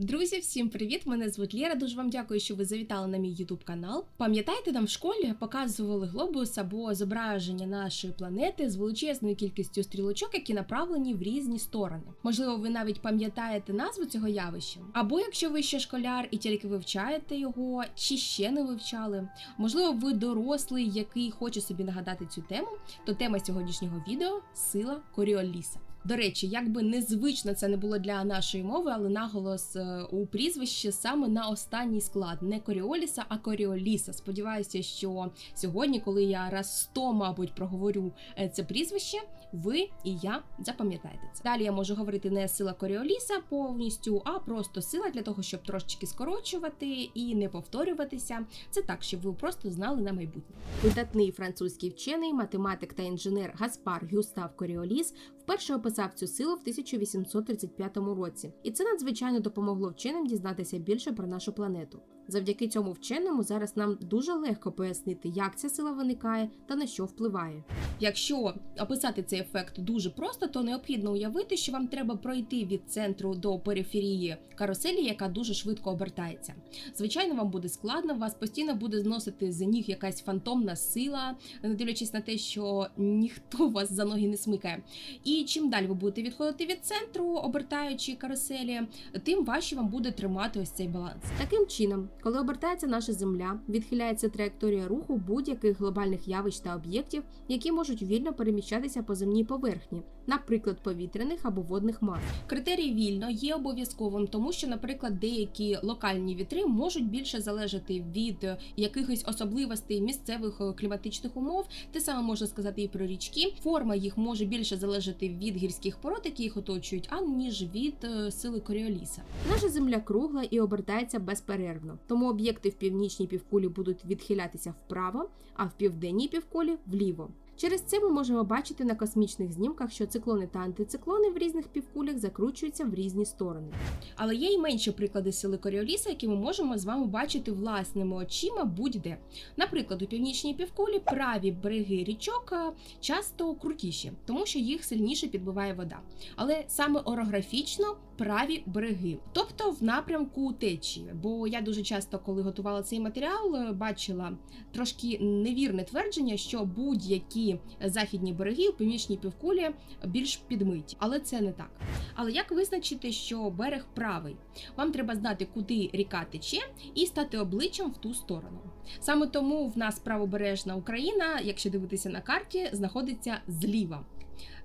Друзі, всім привіт! Мене звуть Лєра. Дуже вам дякую, що ви завітали на мій YouTube канал. Пам'ятаєте, нам в школі показували глобус або зображення нашої планети з величезною кількістю стрілочок, які направлені в різні сторони. Можливо, ви навіть пам'ятаєте назву цього явища. Або якщо ви ще школяр і тільки вивчаєте його, чи ще не вивчали. Можливо, ви дорослий, який хоче собі нагадати цю тему, то тема сьогоднішнього відео сила Коріоліса. До речі, як би незвично це не було для нашої мови, але наголос е, у прізвищі саме на останній склад не Коріоліса, а Коріоліса. Сподіваюся, що сьогодні, коли я раз сто, мабуть, проговорю е, це прізвище, ви і я запам'ятаєте це. Далі я можу говорити не сила Коріоліса повністю, а просто сила для того, щоб трошечки скорочувати і не повторюватися. Це так, щоб ви просто знали на майбутнє. Видатний французький вчений, математик та інженер Гаспар Гюстав Коріоліс вперше описав цю силу в 1835 році, і це надзвичайно допомогло вченим дізнатися більше про нашу планету. Завдяки цьому вченому зараз нам дуже легко пояснити, як ця сила виникає та на що впливає. Якщо описати цей ефект дуже просто, то необхідно уявити, що вам треба пройти від центру до периферії каруселі, яка дуже швидко обертається. Звичайно, вам буде складно, вас постійно буде зносити з ніг якась фантомна сила, не дивлячись на те, що ніхто вас за ноги не смикає. І чим далі ви будете відходити від центру, обертаючи каруселі, тим важче вам буде тримати ось цей баланс. Таким чином, коли обертається наша земля, відхиляється траєкторія руху будь-яких глобальних явищ та об'єктів, які можуть вільно переміщатися по земній поверхні, наприклад, повітряних або водних мас. Критерій вільно є обов'язковим, тому що, наприклад, деякі локальні вітри можуть більше залежати від якихось особливостей місцевих е, кліматичних умов. Те саме можна сказати і про річки. Форма їх може більше залежати від гірських пород, які їх оточують, аніж від е, сили Коріоліса. Наша земля кругла і обертається безперервно, тому об'єкти в північній півкулі будуть відхилятися вправо, а в південній півкулі вліво. Через це ми можемо бачити на космічних знімках, що циклони та антициклони в різних півкулях закручуються в різні сторони. Але є й менші приклади сили Коріоліса, які ми можемо з вами бачити власними очима будь-де. Наприклад, у північній півкулі праві береги річок е, часто крутіші, тому що їх сильніше підбиває вода. Але саме орографічно праві береги, тобто в напрямку течії. Бо я дуже часто, коли готувала цей матеріал, е, бачила трошки невірне твердження, що будь-які західні береги у північній півкулі більш підмиті, але це не так. Але як визначити, що берег правий? Вам треба знати, куди ріка тече, і стати обличчям в ту сторону. Саме тому в нас правобережна Україна, якщо дивитися на карті, знаходиться зліва.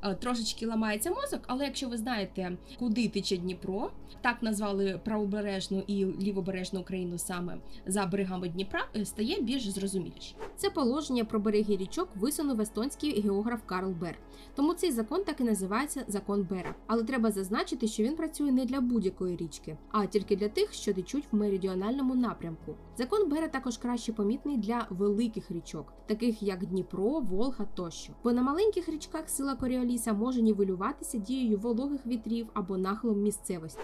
Е, Трошечки ламається мозок, але якщо ви знаєте, куди тече Дніпро, так назвали правобережну і лівобережну Україну саме за берегами Дніпра, е, стає більш зрозуміліше. Це положення про береги річок висунув естонський географ Карл Бер. Тому цей закон так і називається закон Бера. Але треба зазначити, що він працює не для будь-якої річки, а тільки для тих, що течуть в меридіональному напрямку. Закон Бера також краще помітний для великих річок, таких як Дніпро, Волга тощо. Бо на маленьких річках сила Коріоліса може нівелюватися дією вологих вітрів або нахилом місцевості.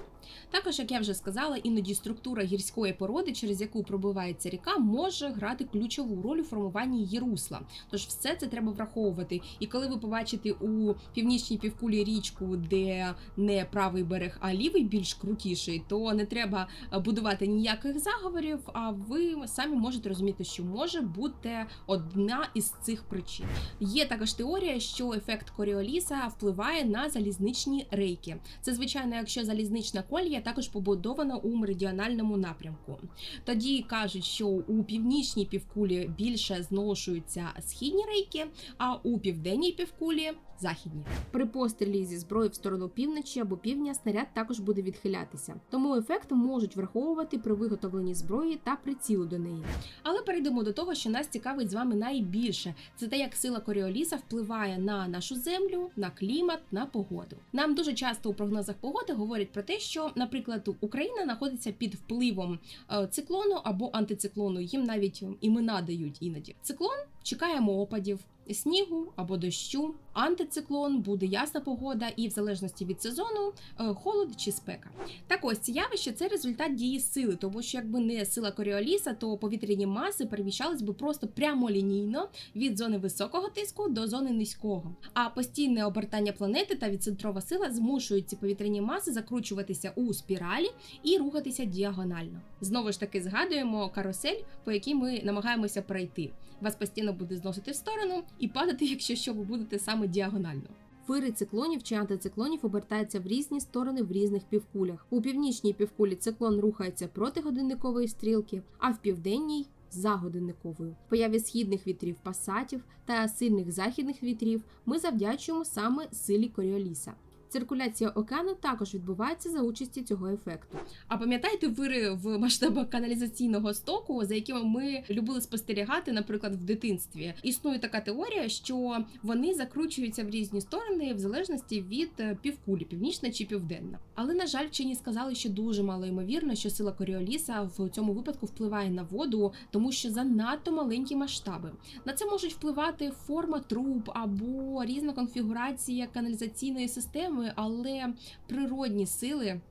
Також, як я вже сказала, іноді структура гірської породи, через яку пробивається ріка, може грати ключову роль у формуванні її русла. Тож все це треба враховувати. І коли ви побачите у північній півкулі річку, де не правий берег, а лівий більш крутіший, то не треба будувати ніяких заговорів. А ви самі можете розуміти, що може бути одна із цих причин. Є також теорія, що ефект Коріоліса впливає на залізничні рейки. Це звичайно, якщо залізнична колія також побудована у меридіональному напрямку. Тоді кажуть, що у північній півкулі більше зношуються східні рейки, а у південній півкулі західні. При пострілі зі зброї в сторону півночі або півдня снаряд також буде відхилятися. Тому ефект можуть враховувати при виготовленні зброї та прицілу до неї. Але перейдемо до того, що нас цікавить з вами найбільше. Це те, як сила Коріоліса впливає на нашу землю, на клімат, на погоду. Нам дуже часто у прогнозах погоди говорять про те, що, наприклад, Україна знаходиться під впливом е, циклону або антициклону. Їм навіть імена дають іноді. Циклон чекаємо опадів. Снігу або дощу, антициклон, буде ясна погода, і в залежності від сезону е, холод чи спека. Так ось це явище це результат дії сили, тому що якби не сила Коріоліса, то повітряні маси переміщались би просто прямолінійно від зони високого тиску до зони низького. А постійне обертання планети та відцентрова сила змушують ці повітряні маси закручуватися у спіралі і рухатися діагонально. Знову ж таки згадуємо карусель, по якій ми намагаємося пройти. Вас постійно буде зносити в сторону і падати, якщо що ви будете саме діагонально. Вири циклонів чи антициклонів обертаються в різні сторони в різних півкулях. У північній півкулі циклон рухається проти годинникової стрілки, а в південній за годинниковою. Появі східних вітрів пасатів та сильних західних вітрів ми завдячуємо саме силі Коріоліса. Циркуляція океану також відбувається за участі цього ефекту. А пам'ятаєте вири в масштабах каналізаційного стоку, за якими ми любили спостерігати, наприклад, в дитинстві? Існує така теорія, що вони закручуються в різні сторони в залежності від е, півкулі, північна чи південна. Але на жаль, вчені сказали, що дуже мало ймовірно, що сила Коріоліса в цьому випадку впливає на воду, тому що занадто маленькі масштаби. На це можуть впливати форма труб або різна конфігурація каналізаційної системи, але природні сили.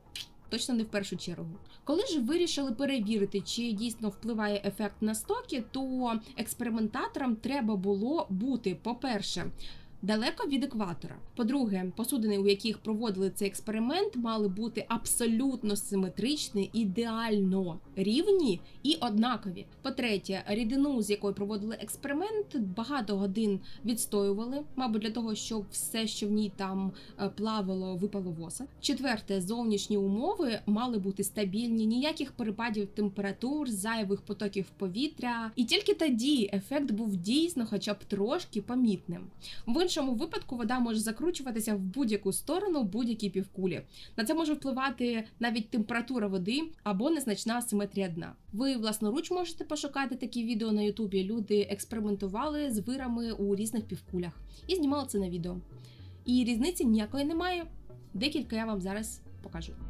Точно не в першу чергу. Коли ж вирішили перевірити, чи дійсно впливає ефект на стоки, то експериментаторам треба було бути, по-перше, далеко від екватора. По-друге, посудини, у яких проводили цей експеримент, мали бути абсолютно симетричні, ідеально рівні і однакові. По-третє, рідину, з якою проводили експеримент, багато годин відстоювали, мабуть, для того, щоб все, що в ній там е, плавало, випало в осад. Четверте, зовнішні умови мали бути стабільні, ніяких перепадів температур, зайвих потоків повітря. І тільки тоді ефект був дійсно, хоча б трошки помітним. В іншому випадку вода може закручуватися в будь-яку сторону будь-якій півкулі. На це може впливати навіть температура води або незначна симетрія дна. Ви власноруч можете пошукати такі відео на Ютубі. Люди експериментували з вирами у різних півкулях і знімали це на відео. І різниці ніякої немає. Декілька я вам зараз покажу.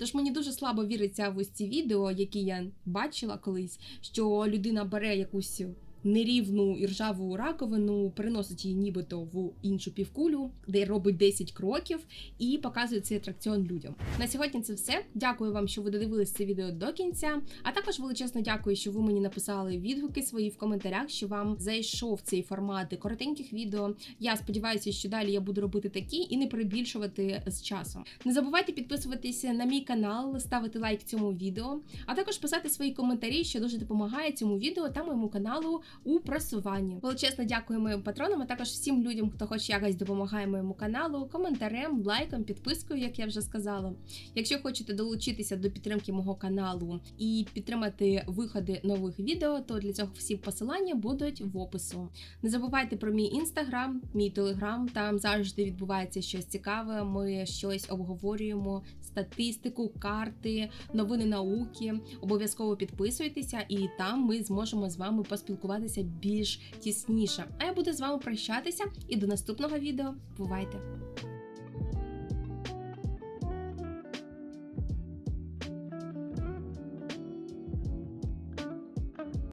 Тож мені дуже слабо віриться в ось ці відео, які я бачила колись, що людина бере якусь нерівну і ржаву раковину, переносить її нібито в іншу півкулю, де робить 10 кроків і показує цей атракціон людям. На сьогодні це все. Дякую вам, що ви додивились це відео до кінця. А також величезно дякую, що ви мені написали відгуки свої в коментарях, що вам зайшов цей формат коротеньких відео. Я сподіваюся, що далі я буду робити такі і не перебільшувати з часом. Не забувайте підписуватися на мій канал, ставити лайк цьому відео, а також писати свої коментарі, що дуже допомагає цьому відео та моєму каналу у просуванні. Величезно дякую моїм патронам, а також всім людям, хто хоч якось допомагає моєму каналу, коментарем, лайком, підпискою, як я вже сказала. Якщо хочете долучитися до підтримки мого каналу і підтримати виходи нових відео, то для цього всі посилання будуть в опису. Не забувайте про мій інстаграм, мій телеграм. Там завжди відбувається щось цікаве. Ми щось обговорюємо, статистику, карти, новини науки. Обов'язково підписуйтеся, і там ми зможемо з вами поспілкуватися більш тісніше. А я буду з вами прощатися і до наступного відео. Бувайте!